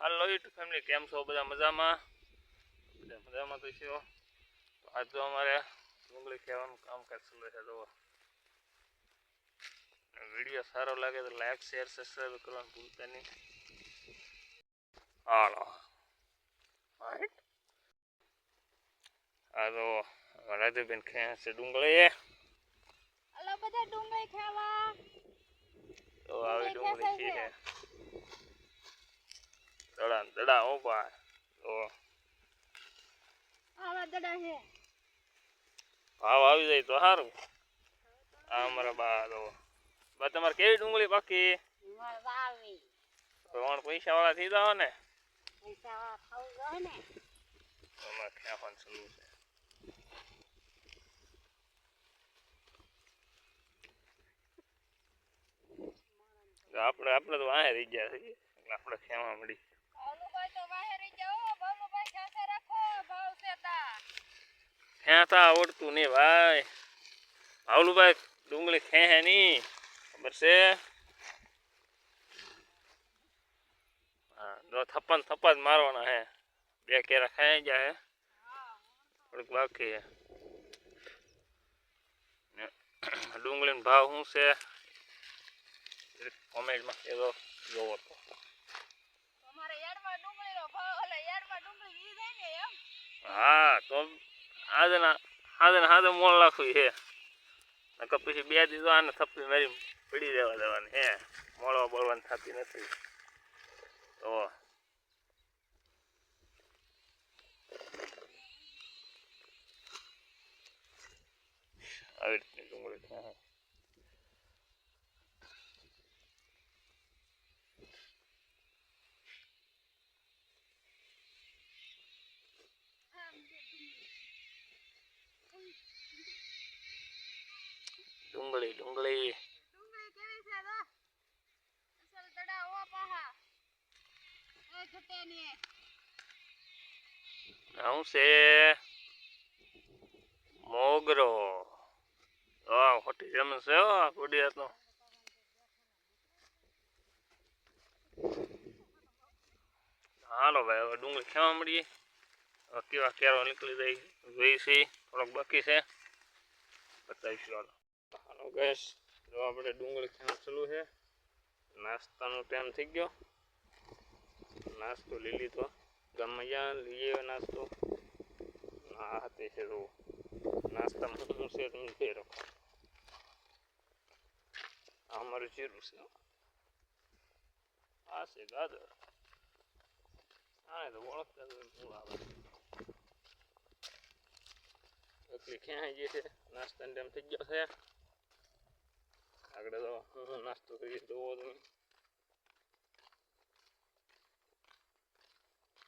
હાલો YouTube family કેમ છો? બધા મજામાં? બધા મજામાં તો છો? તો આજ તો અમારે ડુંગળી ખેવાનું કામકાજ ચાલુ છે તો વીડિયો સારો લાગે તો લાઈક શેર સબસ્ક્રાઈબ કરવાનું ભૂલતા નહીં. હાલો. આ તો રાજુબેન ખેંચ છે ડુંગળી હાલો બધા ડુંગળી ખાવા. તો આવી ડુંગળી છે. દડા હો ભાઈ તો આવા દડા છે. ભાવ આવી જાય તો સારું આ અમારા બા તો. બા તમારે કેવી ડુંગળી બાકી? ત્રણ પૈસા વાળા થઈ જાવ ને. પૈસા વાળા ખાવું જોઈએ ને. અમારે ખેવાનું ચાલુ છે. આપણે આપણે તો વાહે રહી ગયા છીએ. એટલે આપણે ખેવા મળી ભાલુભાઈ તો બહાર જાઓ ભાલુભાઈ સાથે રાખો ભાવ છે તા ખેતા આવડતું નહીં ભાઈ ભાવલુભાઈ ડુંગળી ખેહે નહીં ખબર છે હા જો થપ્પન થપ્પા જ મારવાના હે બે કેરા ખાઈ ગયા હે થોડીક બાકી હે ને ડુંગળીનો ભાવ શું છે કોમેન્ટમાં કહેજો જોવો તો તમારે યાર્ડમાં ડુંગળીનો ભાવ ઓલે યાર્ડમાં ડુંગળી વી જાય ને એમ હા તો આજે ના આજે ને આજે મોલ રાખવું છે. નકર પછી બે દીધો આને થપ્પી મારી પડી રહેવા દેવાની હે મોળવા બોલવાની થતી નથી. તો આવી રીતની ડુંગળી ડુંગળી ડુંગળી કેવી છે મોગરો હા ખોટી જમીન છે હો કુડિયા તો હાલો ભાઈ હવે ડુંગળી ખેવા મળીએ કેવા કેરો નીકળી જાય જોઈ છે થોડોક બાકી છે બતાવીશું હાલો ગેસ જો આપણે ડુંગળી ખેવા ચાલુ છે. નાસ્તાનો ટાઈમ થઈ ગયો. નાસ્તો લઈ લીધો. ગામમાં જ્યાં લઈએ નાસ્તો. આ હાથે છે તો નાસ્તામાં શું છે તમે ફેરો આ અમારું જીરું છે. આ છે ગાજર. તો ઓળખતા શું આવે એટલી ક્યાં જે છે, નાસ્તાનો ટાઈમ થઈ ગયો છે. આગળ તો હું હું નાસ્તો કરી જોવો તમે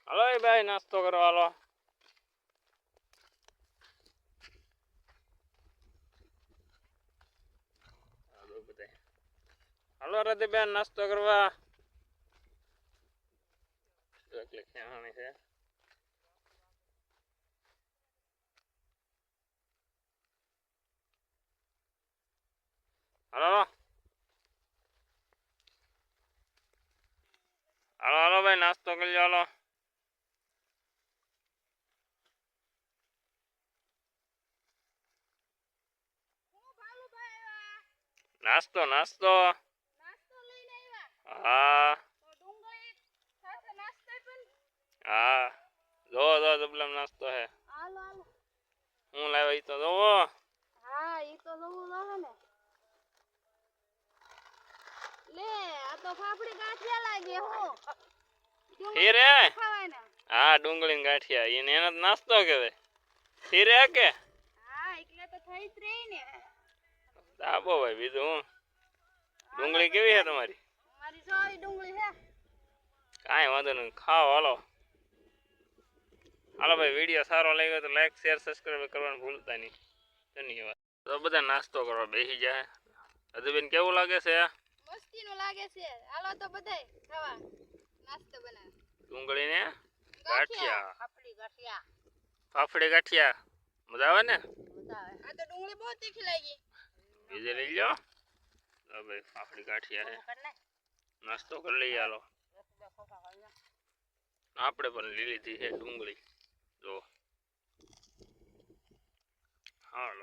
હાલો એ ભાઈ નાસ્તો કરવા હાલો હાલો બધાય. હાલો રતિબેન નાસ્તો કરવા એટલે ખેવાણી છે હાલો હાલો હાલો હાલો ભાઈ નાસ્તો કરી હાલો નાસ્તો નાસ્તો હા હા જો જો જબલમ નાસ્તો હે હું લાવ્યો તો જોવો હા ઈ તો જોવું જોવે ને લે આ તો ફાફડી ગાંઠિયા લાગે હું. એ રે ખાવાના. હા ડુંગળી ને ગાંઠિયા. એને એનો જ નાસ્તો કહેવાય. ખીરે કે? હા એટલે તો થઈ જ રહી ને. દાબો ભાઈ બીજું હું? ડુંગળી કેવી છે તમારી? મારી જો આવી ડુંગળી છે કાંઈ વાંધો નહીં. ખાઓ હાલો. હાલો ભાઈ વીડિયો સારો લાગ્યો તો લાઈક શેર સબસ્ક્રાઈબ કરવાનું ભૂલતા નહીં. ધન્યવાદ. તો બધા નાસ્તો કરવા બેસી જાય. હજુબેન કેવું લાગે છે? મસ્તી નું લાગે છે. હાલો તો બધાય ખાવા. નાસ્તો બનાવ. ડુંગળી ને ગાંઠિયા. ફાફડી ગાંઠિયા. ફાફડી ગાંઠિયા. મજા આવે ને? મજા આવે. આ તો ડુંગળી બહુ તીખી લાગી. બીજે લઈ લો લો ભાઈ ફાફડી ગાંઠિયા હે. નાસ્તો કરી લઈએ હાલો. આપણે પણ લઈ લીધી છે ડુંગળી. જો. હાલો.